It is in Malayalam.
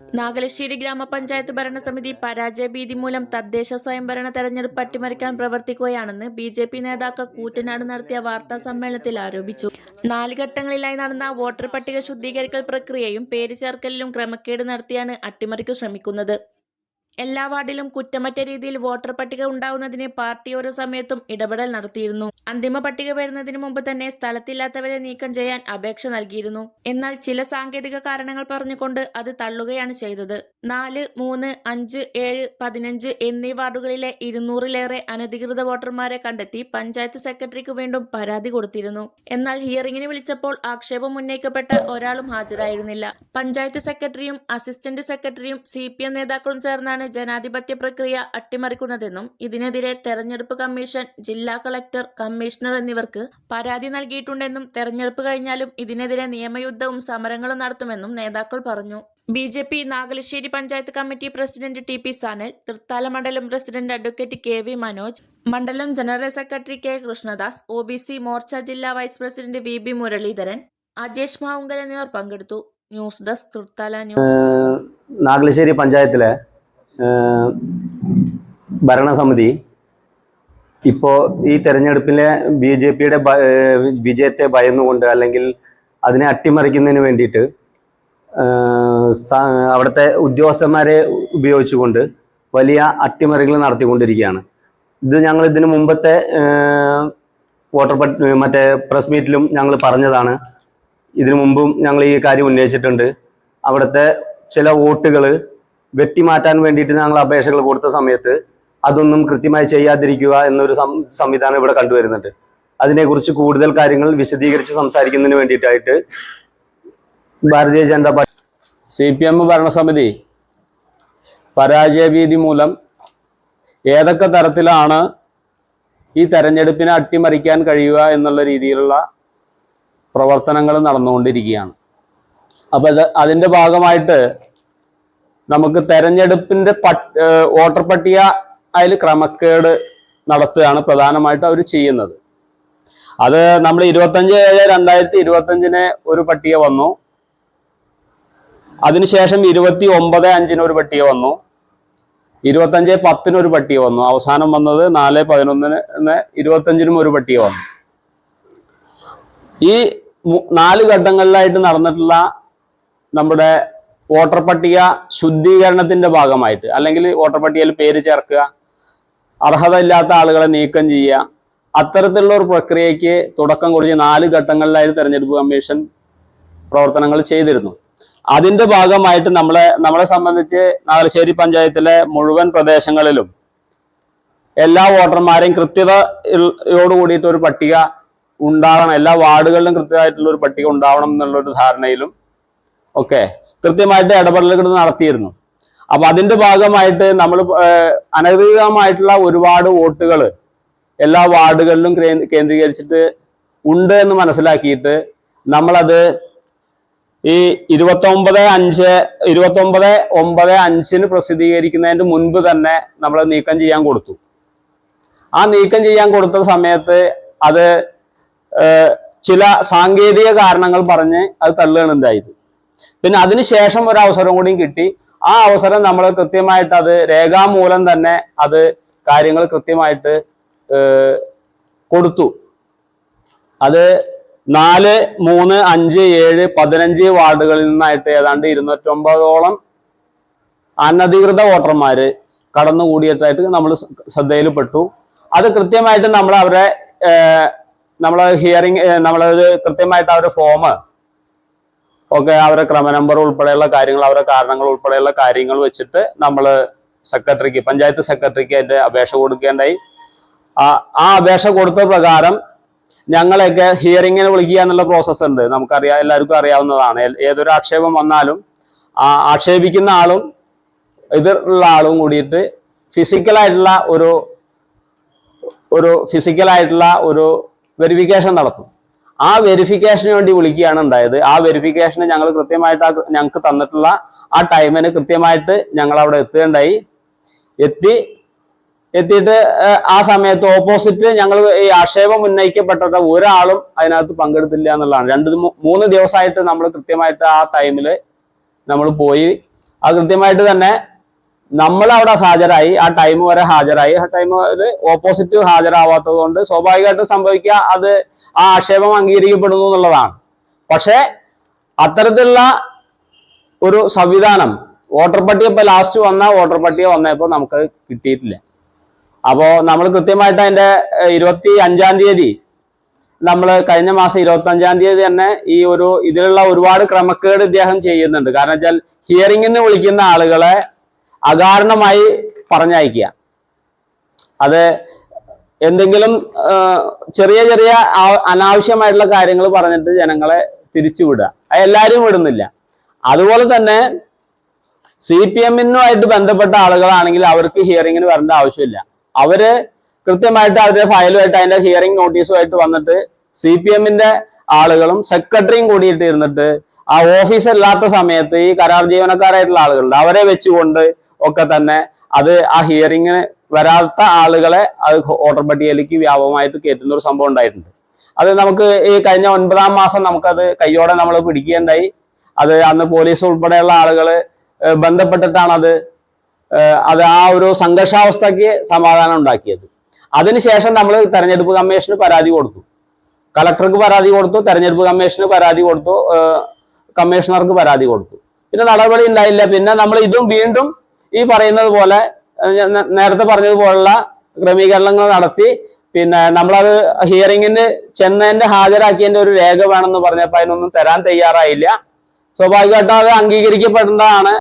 നാഗലശ്ശേരി ഗ്രാമപഞ്ചായത്ത് ഭരണസമിതി പരാജയഭീതി മൂലം തദ്ദേശ സ്വയംഭരണ തെരഞ്ഞെടുപ്പ് അട്ടിമറിക്കാൻ പ്രവർത്തിക്കുകയാണെന്ന് ബി ജെ പി നേതാക്കൾ കൂറ്റനാട് നടത്തിയ വാർത്താ സമ്മേളനത്തിൽ ആരോപിച്ചു. നാല് ഘട്ടങ്ങളിലായി നടന്ന വോട്ടർ പട്ടിക ശുദ്ധീകരിക്കൽ പ്രക്രിയയും പേര് ചേർക്കലിലും ക്രമക്കേട് നടത്തിയാണ് അട്ടിമറിക്ക് ശ്രമിക്കുന്നത്. എല്ലാ വാർഡിലും കുറ്റമറ്റ രീതിയിൽ വോട്ടർ പട്ടിക ഉണ്ടാവുന്നതിന് പാർട്ടി ഓരോ സമയത്തും ഇടപെടൽ നടത്തിയിരുന്നു. അന്തിമ പട്ടിക വരുന്നതിന് മുമ്പ് തന്നെ സ്ഥലത്തില്ലാത്തവരെ നീക്കം ചെയ്യാൻ അപേക്ഷ നൽകിയിരുന്നു. എന്നാൽ ചില സാങ്കേതിക കാരണങ്ങൾ പറഞ്ഞുകൊണ്ട് അത് തള്ളുകയാണ് ചെയ്തത്. നാല് മൂന്ന് അഞ്ച് ഏഴ് പതിനഞ്ച് എന്നീ വാർഡുകളിലെ ഇരുന്നൂറിലേറെ അനധികൃത വോട്ടർമാരെ കണ്ടെത്തി പഞ്ചായത്ത് സെക്രട്ടറിക്ക് വീണ്ടും പരാതി കൊടുത്തിരുന്നു. എന്നാൽ ഹിയറിംഗിന് വിളിച്ചപ്പോൾ ആക്ഷേപം ഉന്നയിക്കപ്പെട്ട ഒരാളും ഹാജരായിരുന്നില്ല. പഞ്ചായത്ത് സെക്രട്ടറിയും അസിസ്റ്റന്റ് സെക്രട്ടറിയും സി നേതാക്കളും ചേർന്നാണ് ജനാധിപത്യ പ്രക്രിയ അട്ടിമറിക്കുന്നതെന്നും ഇതിനെതിരെ തെരഞ്ഞെടുപ്പ് കമ്മീഷൻ ജില്ലാ കളക്ടർ കമ്മീഷണർ എന്നിവർക്ക് പരാതി നൽകിയിട്ടുണ്ടെന്നും തെരഞ്ഞെടുപ്പ് കഴിഞ്ഞാലും ഇതിനെതിരെ നിയമയുദ്ധവും സമരങ്ങളും നടത്തുമെന്നും നേതാക്കൾ പറഞ്ഞു. B J P Nagalassery panchayat committee president T P Sanal Thrithala മണ്ഡലം president advocate K V Manoj മണ്ഡലം general secretary K Krishnadas O B C Morcha ജില്ലാ vice president V B Muralidharan Ajesh Mavunkal എന്നിവർ പങ്കെടുത്തു. News desk Thrithala news. Nagalassery പഞ്ചായത്തിലെ ഭരണസമിതി ഇപ്പോൾ ഈ തെരഞ്ഞെടുപ്പിലെ ബി ജെ പിയുടെ വിജയത്തെ ഭയന്നുകൊണ്ട് അല്ലെങ്കിൽ അതിനെ അട്ടിമറിക്കുന്നതിന് വേണ്ടിയിട്ട് അവിടുത്തെ ഉദ്യോഗസ്ഥന്മാരെ ഉപയോഗിച്ചുകൊണ്ട് വലിയ അട്ടിമറികൾ നടത്തിക്കൊണ്ടിരിക്കുകയാണ്. ഇത് ഞങ്ങൾ ഇതിന് മുമ്പത്തെ വോട്ടർ മറ്റേ പ്രസ് മീറ്റിലും ഞങ്ങൾ പറഞ്ഞതാണ്. ഇതിനു മുമ്പും ഞങ്ങൾ ഈ കാര്യം ഉന്നയിച്ചിട്ടുണ്ട്. അവിടുത്തെ ചില വോട്ടുകൾ വെട്ടിമാറ്റാൻ വേണ്ടിയിട്ട് ഞങ്ങൾ അപേക്ഷകൾ കൊടുത്ത സമയത്ത് അതൊന്നും കൃത്യമായി ചെയ്യാതിരിക്കുക എന്നൊരു സംവിധാനം ഇവിടെ കണ്ടുവരുന്നുണ്ട്. അതിനെക്കുറിച്ച് കൂടുതൽ കാര്യങ്ങൾ വിശദീകരിച്ച് സംസാരിക്കുന്നതിന് വേണ്ടിയിട്ടായിട്ട് Bharatiya Janata party C P M ഭരണസമിതി പരാജയഭീതി മൂലം ഏതൊക്കെ തരത്തിലാണ് ഈ തെരഞ്ഞെടുപ്പിനെ അട്ടിമറിക്കാൻ കഴിയുക എന്നുള്ള രീതിയിലുള്ള പ്രവർത്തനങ്ങൾ നടന്നുകൊണ്ടിരിക്കുകയാണ്. അപ്പോൾ അത് അതിന്റെ ഭാഗമായിട്ട് നമുക്ക് തെരഞ്ഞെടുപ്പിന്റെ വോട്ടർ പട്ടിക അതിൽ ക്രമക്കേട് നടത്തുകയാണ് പ്രധാനമായിട്ട് അവർ ചെയ്യുന്നത്. അത് നമ്മൾ ഇരുപത്തഞ്ച് ഏഴ് രണ്ടായിരത്തി ഇരുപത്തഞ്ചിന് ഒരു പട്ടിക വന്നു. അതിനുശേഷം ഇരുപത്തി ഒമ്പത് അഞ്ചിന് ഒരു പട്ടിക വന്നു. ഇരുപത്തഞ്ച് പത്തിന് ഒരു പട്ടിക വന്നു. അവസാനം വന്നത് നാല് പതിനൊന്നിന് ഇരുപത്തഞ്ചിനും ഒരു പട്ടിക വന്നു. ഈ നാല് ഘട്ടങ്ങളിലായിട്ട് നടന്നിട്ടുള്ള നമ്മുടെ വോട്ടർ പട്ടിക ശുദ്ധീകരണത്തിന്റെ ഭാഗമായിട്ട് അല്ലെങ്കിൽ വോട്ടർ പട്ടികയിൽ പേര് ചേർക്കുക അർഹത ഇല്ലാത്ത ആളുകളെ നീക്കം ചെയ്യുക അത്തരത്തിലുള്ള ഒരു പ്രക്രിയയ്ക്ക് തുടക്കം കുറിച്ച് നാല് ഘട്ടങ്ങളിലായിട്ട് തെരഞ്ഞെടുപ്പ് കമ്മീഷൻ പ്രവർത്തനങ്ങൾ ചെയ്തിരുന്നു. അതിന്റെ ഭാഗമായിട്ട് നമ്മളെ നമ്മളെ സംബന്ധിച്ച് നാഗലശ്ശേരി പഞ്ചായത്തിലെ മുഴുവൻ പ്രദേശങ്ങളിലും എല്ലാ വോട്ടർമാരെയും കൃത്യതയോട് കൂടിയിട്ട് ഒരു പട്ടിക ഉണ്ടാകണം എല്ലാ വാർഡുകളിലും കൃത്യമായിട്ടുള്ള ഒരു പട്ടിക ഉണ്ടാവണം എന്നുള്ള ഒരു ധാരണയിലും ഒക്കെ കൃത്യമായിട്ട് ഇടപെടലുകൾ നടത്തിയിരുന്നു. അപ്പൊ അതിന്റെ ഭാഗമായിട്ട് നമ്മൾ അനധികൃതമായിട്ടുള്ള ഒരുപാട് വോട്ടുകൾ എല്ലാ വാർഡുകളിലും കേന്ദ്രീകരിച്ചിട്ട് ഉണ്ട് എന്ന് മനസ്സിലാക്കിയിട്ട് നമ്മളത് ഈ ഇരുപത്തൊമ്പത് അഞ്ച് ഇരുപത്തൊമ്പത് ഒമ്പത് അഞ്ചിന് പ്രസിദ്ധീകരിക്കുന്നതിന് മുൻപ് തന്നെ നമ്മൾ നീക്കം ചെയ്യാൻ കൊടുത്തു. ആ നീക്കം ചെയ്യാൻ കൊടുത്ത സമയത്ത് അത് ചില സാങ്കേതിക കാരണങ്ങൾ പറഞ്ഞ് അത് തള്ളുകയാണ് ഉണ്ടായത് പിന്നെ അതിനുശേഷം ഒരു അവസരം കൂടിയും കിട്ടി. ആ അവസരം നമ്മൾ കൃത്യമായിട്ട് അത് രേഖാമൂലം തന്നെ അത് കാര്യങ്ങൾ കൃത്യമായിട്ട് കൊടുത്തു. അത് നാല് മൂന്ന് അഞ്ച് ഏഴ് പതിനഞ്ച് വാർഡുകളിൽ നിന്നായിട്ട് ഏതാണ്ട് ഇരുന്നൂറ്റൊമ്പതോളം അനധികൃത വോട്ടർമാര് കടന്നുകൂടിയിട്ടായിട്ട് നമ്മൾ ശ്രദ്ധയിൽപ്പെട്ടു. അത് കൃത്യമായിട്ട് നമ്മൾ അവരെ നമ്മളെ ഹിയറിംഗ് നമ്മളത് കൃത്യമായിട്ട് അവരുടെ ഫോം ഒക്കെ അവരെ ക്രമ നമ്പർ ഉൾപ്പെടെയുള്ള കാര്യങ്ങൾ അവരെ കാരണങ്ങൾ ഉൾപ്പെടെയുള്ള കാര്യങ്ങൾ വെച്ചിട്ട് നമ്മൾ സെക്രട്ടറിക്ക് പഞ്ചായത്ത് സെക്രട്ടറിക്ക് അതിന്റെ അപേക്ഷ കൊടുക്കേണ്ടായി. ആ ആ അപേക്ഷ കൊടുത്ത പ്രകാരം ഞങ്ങളെയൊക്കെ ഹിയറിങ്ങിന് വിളിക്കുക എന്നുള്ള പ്രോസസ്സ് ഉണ്ട്. നമുക്കറിയാം എല്ലാവർക്കും അറിയാവുന്നതാണ്. ഏതൊരു ആക്ഷേപം വന്നാലും ആക്ഷേപിക്കുന്ന ആളും എതിർള്ള ആളും കൂടിയിട്ട് ഫിസിക്കലായിട്ടുള്ള ഒരു ഒരു ഫിസിക്കലായിട്ടുള്ള ഒരു വെരിഫിക്കേഷൻ നടത്തും. ആ വെരിഫിക്കേഷന് വേണ്ടി വിളിക്കുകയാണ് ഉണ്ടായത് ആ വെരിഫിക്കേഷന് ഞങ്ങൾ കൃത്യമായിട്ട് ആ ഞങ്ങൾക്ക് തന്നിട്ടുള്ള ആ ടൈമിന് കൃത്യമായിട്ട് ഞങ്ങൾ അവിടെ എത്തുകയുണ്ടായി. എത്തി എത്തിയിട്ട് ആ സമയത്ത് ഓപ്പോസിറ്റ് ഞങ്ങൾ ഈ ആക്ഷേപം ഉന്നയിക്കപ്പെട്ടിട്ട് ഒരാളും അതിനകത്ത് പങ്കെടുത്തില്ല എന്നുള്ളതാണ്. രണ്ട് മൂന്ന് ദിവസമായിട്ട് നമ്മൾ കൃത്യമായിട്ട് ആ ടൈമിൽ നമ്മൾ പോയി. അത് കൃത്യമായിട്ട് തന്നെ നമ്മൾ അവിടെ ഹാജരായി ആ ടൈം വരെ ഹാജരായി. ആ ടൈം വരെ ഓപ്പോസിറ്റ് ഹാജരാവാത്തത് കൊണ്ട് സ്വാഭാവികമായിട്ടും സംഭവിക്കുക അത് ആ ആക്ഷേപം അംഗീകരിക്കപ്പെടുന്നു എന്നുള്ളതാണ്. പക്ഷേ അത്തരത്തിലുള്ള ഒരു സംവിധാനം വോട്ടർ പട്ടിക ഇപ്പൊ ലാസ്റ്റ് വന്ന വോട്ടർ പട്ടിക വന്നപ്പോൾ നമുക്ക് കിട്ടിയിട്ടില്ല. അപ്പോ നമ്മൾ കൃത്യമായിട്ട് അതിന്റെ ഇരുപത്തി അഞ്ചാം തീയതി നമ്മൾ കഴിഞ്ഞ മാസം ഇരുപത്തി അഞ്ചാം തീയതി തന്നെ ഈ ഒരു ഇതിലുള്ള ഒരുപാട് ക്രമക്കേട് ഇദ്ദേഹം ചെയ്യുന്നുണ്ട്. കാരണം വെച്ചാൽ ഹിയറിംഗിന് വിളിക്കുന്ന ആളുകളെ അകാരണമായി പറഞ്ഞയക്കുക. അത് എന്തെങ്കിലും ചെറിയ ചെറിയ അനാവശ്യമായിട്ടുള്ള കാര്യങ്ങൾ പറഞ്ഞിട്ട് ജനങ്ങളെ തിരിച്ചുവിടുക. അത് എല്ലാവരും വിടുന്നില്ല. അതുപോലെ തന്നെ സി പി എമ്മിനുമായിട്ട് ബന്ധപ്പെട്ട ആളുകളാണെങ്കിൽ അവർക്ക് ഹിയറിങ്ങിന് വരേണ്ട ആവശ്യമില്ല. അവർ കൃത്യമായിട്ട് അവരുടെ ഫയലുമായിട്ട് അതിന്റെ ഹിയറിംഗ് നോട്ടീസുമായിട്ട് വന്നിട്ട് സി പി എമ്മിന്റെ ആളുകളും സെക്രട്ടറിയും കൂടിയിട്ട് ഇരുന്നിട്ട് ആ ഓഫീസ് അല്ലാത്ത സമയത്ത് ഈ കരാർ ജീവനക്കാരായിട്ടുള്ള ആളുകളുണ്ട് അവരെ വെച്ചുകൊണ്ട് ഒക്കെ തന്നെ അത് ആ ഹിയറിങ്ങിന് വരാത്ത ആളുകളെ അത് വോട്ടർ പട്ടികയിലേക്ക് വ്യാപകമായിട്ട് കയറ്റുന്ന ഒരു സംഭവം ഉണ്ടായിട്ടുണ്ട്. അത് നമുക്ക് ഈ കഴിഞ്ഞ ഒൻപതാം മാസം നമുക്കത് കയ്യോടെ നമ്മൾ പിടിക്കുകയുണ്ടായി. അത് അന്ന് പോലീസ് ഉൾപ്പെടെയുള്ള ആളുകൾ ബന്ധപ്പെട്ടിട്ടാണ് അത് അത് ആ ഒരു സംഘർഷാവസ്ഥയ്ക്ക് സമാധാനം ഉണ്ടാക്കിയത്. അതിനുശേഷം നമ്മൾ തെരഞ്ഞെടുപ്പ് കമ്മീഷന് പരാതി കൊടുത്തു. കളക്ടർക്ക് പരാതി കൊടുത്തു തെരഞ്ഞെടുപ്പ് കമ്മീഷന് പരാതി കൊടുത്തു കമ്മീഷണർക്ക് പരാതി കൊടുത്തു. പിന്നെ നടപടി ഉണ്ടായില്ല. പിന്നെ നമ്മൾ ഇതും വീണ്ടും ഈ പറയുന്നത് പോലെ നേരത്തെ പറഞ്ഞതുപോലുള്ള ക്രമീകരണങ്ങൾ നടത്തി പിന്നെ നമ്മളത് ഹിയറിംഗിന് ചെന്നതിന്റെ ഹാജരാക്കിയതിന്റെ ഒരു രേഖ വേണമെന്ന് പറഞ്ഞപ്പോൾ അതിനൊന്നും തരാൻ തയ്യാറായില്ല. സ്വാഭാവികമായിട്ടും അത് അംഗീകരിക്കപ്പെടേണ്ടതാണ്.